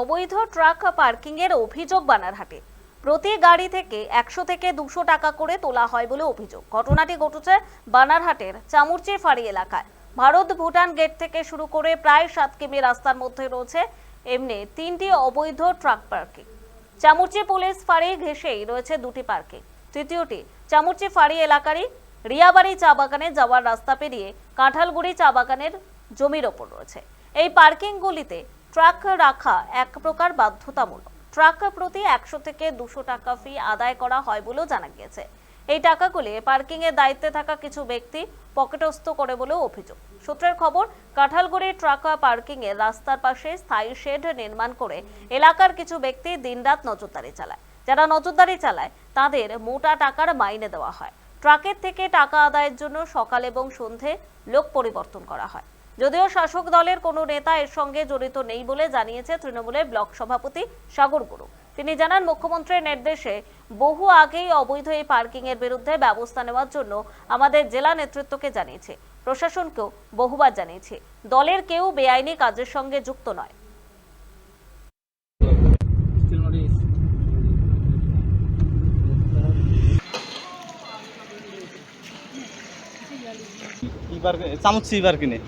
অবৈধ ট্রাক পার্কিংয়ের অভিযোগ বানারহাটে। প্রতি গাড়ি থেকে একশো থেকে দুশো টাকা করে তোলা হয় বলে অভিযোগ। ঘটনাটি ঘটেছে বানারহাটের চামুরচি ফাঁড়ি এলাকায়। ভারত ভুটান গেট থেকে শুরু করে প্রায় সাত কিমি রাস্তার মধ্যে রয়েছে এমনি তিনটি অবৈধ ট্রাক পার্কিং। চামুরচি পুলিশ ফাঁড়ি ঘেঁষেই রয়েছে দুটি পার্কিং। তৃতীয়টি চামুরচি ফাঁড়ি এলাকারই রিয়াবাড়ি চা বাগানে যাওয়ার রাস্তা পেরিয়ে কাঁঠালগুড়ি চা বাগানের জমির ওপর রয়েছে। এই পার্কিংগুলিতে ট্রাক রাখা এক প্রকার বাধ্যতামূলক। ট্রাক প্রতি একশো থেকে দুশো টাকা ফি আদায় করা হয় বলেও জানা গিয়েছে। এই টাকাগুলি পার্কিং এর দায়িত্বে থাকা কিছু ব্যক্তি পকেটস্থ করে বলেও অভিযোগ। সূত্রের খবর, কাঁঠালগুড়ি ট্রাক পার্কিং এর রাস্তার পাশে স্থায়ী শেড নির্মাণ করে এলাকার কিছু ব্যক্তি দিনরাত নজরদারি চালায়। যারা নজরদারি চালায়, তাদের মোটা টাকার মাইনে দেওয়া হয়। ট্রাকের থেকে টাকা আদায়ের জন্য সকাল এবং সন্ধে লোক পরিবর্তন করা হয়। যদিও শাসক দলের কোনো নেতা এর সঙ্গে জড়িত নেই বলে জানিয়েছে তৃণমূলের ব্লক সভাপতি সাগর গুরু। তিনি জানান, মুখ্যমন্ত্রীর নির্দেশে বহু আগেই অবৈধ এই পার্কিং এর বিরুদ্ধে ব্যবস্থা নেওয়ার জন্য আমাদের জেলা নেতৃত্বকে জানিয়েছে। প্রশাসনকেও বহুবার জানিয়েছে। দলের কেউ বেআইনি কাজের সঙ্গে যুক্ত নয়। এবার চামচ কিনে।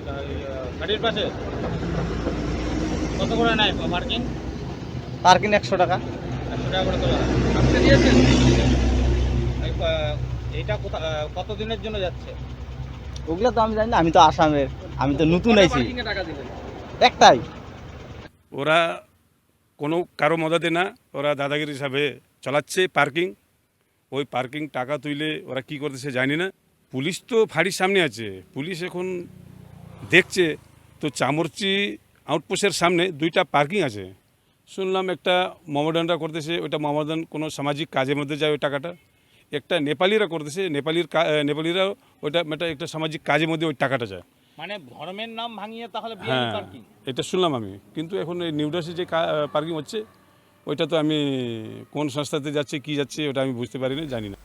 গাড়ির পাশে? কত করে নেয় পার্কিং তার কিনে একশো টাকা। একশো টাকা করে তোলা। আপনি দিয়েছেন? এইটা কত দিনের জন্য যাচ্ছে? ওগুলো তো আমি জানি না আমি তো আসামের আমি তো নতুন আইছি। পার্কিংয়ে টাকা দিবেন? একটাই। ওরা কোনো কারও মদতে না ওরা দাদাগিরি হিসাবে চালাচ্ছে পার্কিং ওই পার্কিং টাকা তুইলে ওরা কি করতেছে জানি না। পুলিশ তো ফাঁড়ির সামনে আছে। পুলিশ এখন দেখছে তো চামরচি আউটপোস্টের সামনে দুইটা পার্কিং আছে। শুনলাম একটা মমদানরা করতেছে ওইটা মমদান কোনো সামাজিক কাজের মধ্যে যায় ওই টাকাটা। একটা নেপালিরা করতেছে নেপালির নেপালিরাও ওইটা একটা একটা সামাজিক কাজের মধ্যে ওই টাকাটা যায়। মানে ধর্মের নাম ভাঙিয়ে তাহলে হ্যাঁ এটা শুনলাম আমি। কিন্তু এখন এই নিউডাসে যে পার্কিং হচ্ছে ওইটা তো আমি কোন সংস্থাতে যাচ্ছে কি যাচ্ছে ওটা আমি বুঝতে পারি না জানি না।